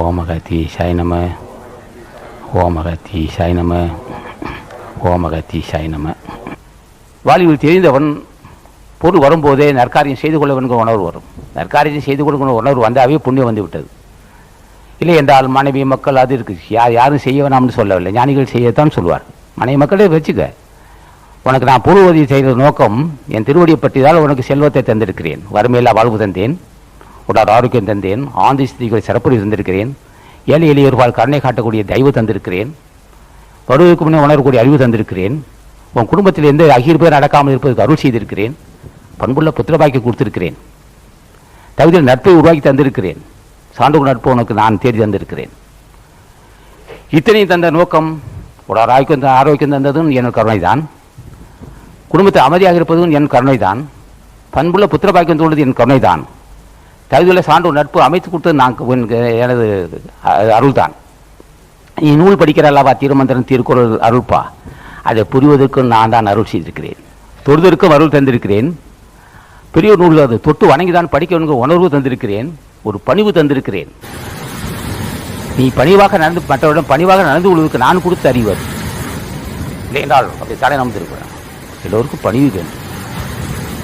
ஓமகத்தீசாய் நம ஓமகத்தீசாய் நம ஓமகத்தீசாய் நம வாலிபல் தெரிந்தவன் பொருள் வரும்போதே நற்காரியம் செய்து கொள்ளவன்கிற உணர்வு வரும். நற்காரியம் செய்து கொடுக்கணும் உணர்வு வந்தாவே புண்ணியம் வந்து விட்டது. இல்லை என்றால் மனைவி மக்கள் அது இருக்குது யார் யாரும் செய்ய வேணாம்னு சொல்லவில்லை. ஞானிகள் செய்யத்தான் சொல்வார். மனைவி மக்களே வச்சுக்க. உனக்கு நான் பொருள் உதவி செய்கிற நோக்கம் என் திருவடியை பற்றியதால் உனக்கு செல்வத்தை தந்திருக்கிறேன். வறுமையில்லா வாழ்வு தந்தேன். உடல் ஆரோக்கியம் தந்தேன். ஆந்தி ஸ்திதிகளை சிறப்புரை தந்திருக்கிறேன் ஏழை எளியோர்பால் கருணை காட்டக்கூடிய தெய்வம் தந்திருக்கிறேன். வருவதற்கு முன்னே உணரக்கூடிய அறிவு தந்திருக்கிறேன். உன் குடும்பத்தில் எந்த அகிர்பேர் நடக்காமல் இருப்பதற்கு அருள் செய்திருக்கிறேன். பண்புள்ள புத்திரபாக்கி கொடுத்திருக்கிறேன். தகுதியில் நட்பை உருவாக்கி தந்திருக்கிறேன். சான்றுகள் நட்பு உனக்கு நான் தேடி தந்திருக்கிறேன். இத்தனையும் தந்த நோக்கம் உடல் ஆரோக்கியம் ஆரோக்கியம் தந்ததும் என் கருணை தான் குடும்பத்தை அமைதியாக இருப்பதும் என் கருணைதான். பண்புள்ள புத்திரபாக்கியம் தோன்றது என் கருணை தான் தகுதியில் சான்று நட்பு அமைத்து கொடுத்தது நான் எனது அருள்தான். நீ நூல் படிக்கிற அல்லவா? திருமந்திரன் திருக்குறள் அருள்பா. அதை புரிவதற்கும் நான் தான் அருள் செய்திருக்கிறேன். தொழுதற்கும் அருள் தந்திருக்கிறேன். பெரிய நூல் அது தொட்டு வணங்கி தான் படிக்க வேண்டிய உணர்வு தந்திருக்கிறேன். ஒரு பணிவு தந்திருக்கிறேன். நீ பணிவாக நடந்து மற்றவரிடம் பணிவாக நடந்து கொள்வதற்கு நான் கொடுத்த அறிவர். இல்லையென்றால் அப்படி தலை நமந்திருக்கிறேன் எல்லோருக்கும் பணிவு வேண்டும்.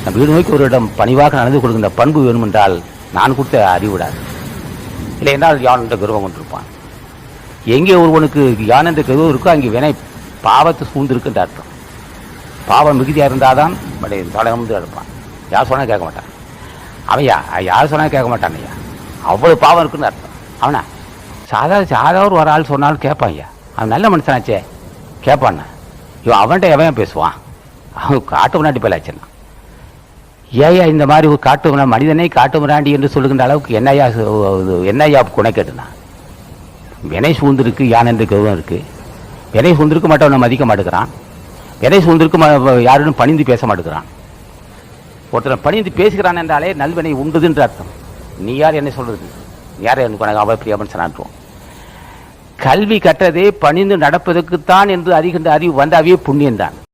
நம் வீடு நோக்கி ஒரு இடம் பணிவாக நடந்து கொள்கின்ற பண்பு வேணும் என்றால் நான் கொடுத்த அறிவுடாது இல்லை என்றால் யான் என்ற கர்வம் கொண்டிருப்பான் எங்கே ஒருவனுக்கு யான் என்ற கர்வம் இருக்கோ அங்கே வினை பாவத்தை சூழ்ந்திருக்குன்ற அர்த்தம். பாவம் மிகுதியாக இருந்தால் தான் தலை எடுப்பான் யார் சொன்னால் கேட்க மாட்டான். அவையா யார் சொன்னால் கேட்க மாட்டான் ஐயா. அவ்வளோ பாவம் இருக்குன்னு அர்த்தம். அவனா? சாதா சாதா ஒரு ஒரு ஆள் சொன்னாலும் கேட்பான் ஐயா. அவன் நல்ல மனுஷனாச்சே. கேட்பான்னா? இவன் அவன்கிட்ட எவன் பேசுவான்? அவன் காட்டு முன்னாடி பேலாச்சுன்னா ஏயா இந்த மாதிரி காட்டு மனிதனை காட்டு மிராண்டி என்று சொல்லுகின்ற அளவுக்கு என்னையா என்னையா குணை கேட்டுனா? வினை சூழ்ந்திருக்கு யான் என்று கருவம் இருக்கு. வினை சூழ்ந்திருக்கு மற்றவனை மதிக்க மாட்டேங்கிறான் வினை சூழ்ந்திருக்கு ம- யாரும் பணிந்து பேச மாட்டேங்கிறான் ஒருத்தனை பணிந்து பேசுகிறான் என்றாலே நல்வினை உண்டுதுன்ற அர்த்தம். நீ யார் என்ன சொல்கிறது யார் எனக்கு உனக்கு அவள் பிரியாமல் சொன்னான்றோம் கல்வி கற்றதே பணிந்து நடப்பதற்குத்தான் என்று அறிகின்ற அறிவு வந்தாவே புண்ணியம்தான்.